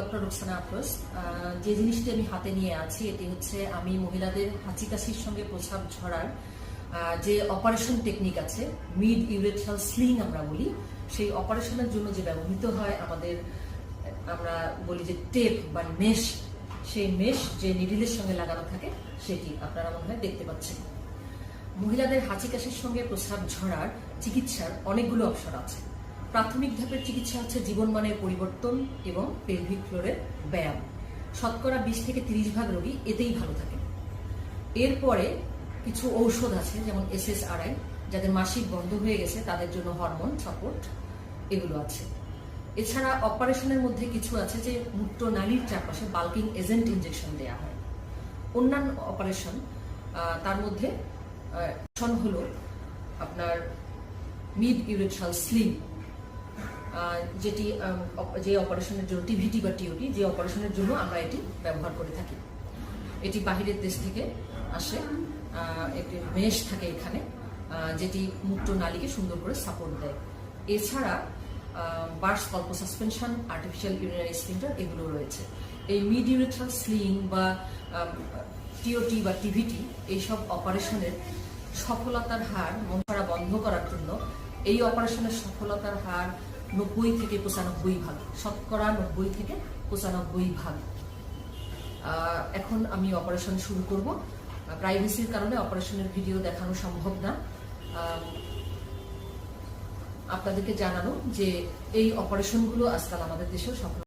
Doctor Rukhsana Afroz যে জিনিসটি আমি হাতে নিয়ে আছি, এটি হচ্ছে আমি মহিলাদের হাঁচি কাশির সঙ্গে প্রসাব ঝরার যে অপারেশন টেকনিক আছে মিড ইউরেথ্রাল স্লিং আমরা বলি, সেই অপারেশনের জন্য যে ব্যবহৃত হয় আমাদের, আমরা বলি যে টেপ বা মেশ সেই মেশ যে নিডিলের সঙ্গে লাগানো থাকে, সেটি আপনারা মনে হয় দেখতে পাচ্ছেন। মহিলাদের হাঁচি কাশির সঙ্গে প্রস্রাব ঝরার চিকিৎসার অনেকগুলো অপশন আছে। প্রাথমিক ধাপের চিকিৎসা হচ্ছে জীবনমানের পরিবর্তন এবং পেলভিক ফ্লোরের ব্যায়াম। শতকরা বিশ থেকে তিরিশ ভাগ রোগী এতেই ভালো থাকে। এরপরে কিছু ঔষধ আছে, যেমন এসএসআরআই যাদের মাসিক বন্ধ হয়ে গেছে, তাদের জন্য হরমোন, সাপোর্ট এগুলো আছে। এছাড়া অপারেশনের মধ্যে কিছু আছে যে মূত্র নালীর চারপাশে বাল্কিং এজেন্ট ইনজেকশন দেওয়া হয়। অন্যান্য অপারেশন তার মধ্যে হলো আপনার মিড ইউরেট্রাল স্লিং যেটি যে অপারেশনের জন্য, টিভিটি বা টিওটি, যে অপারেশনের জন্য আমরা এটি ব্যবহার করে থাকি। এটি বাহিরের দেশ থেকে আসে একটি মেশ থাকে এখানে যেটি মুক্ত নালীকে সুন্দর করে সাপোর্ট দেয়। এছাড়া বার্স কল্প সাসপেনশন আর্টিফিশিয়াল ইউরিনারি স্পিন্টার এগুলো রয়েছে। এই মিড স্লিং বা টিওটি বা টিভিটি, এইসব অপারেশনের সফলতার হার, মন বন্ধ করার জন্য, এই অপারেশনের সফলতার হার নব্বই থেকে পঁচানব্বই ভাগ। শতকরা নব্বই থেকে পঁচানব্বই ভাগ। এখন আমি অপারেশন শুরু করব। প্রাইভেসির কারণে অপারেশনের ভিডিও দেখানো সম্ভব না। আপনাদেরকে জানানো যে এই অপারেশনগুলো আজকাল আমাদের দেশেও সফল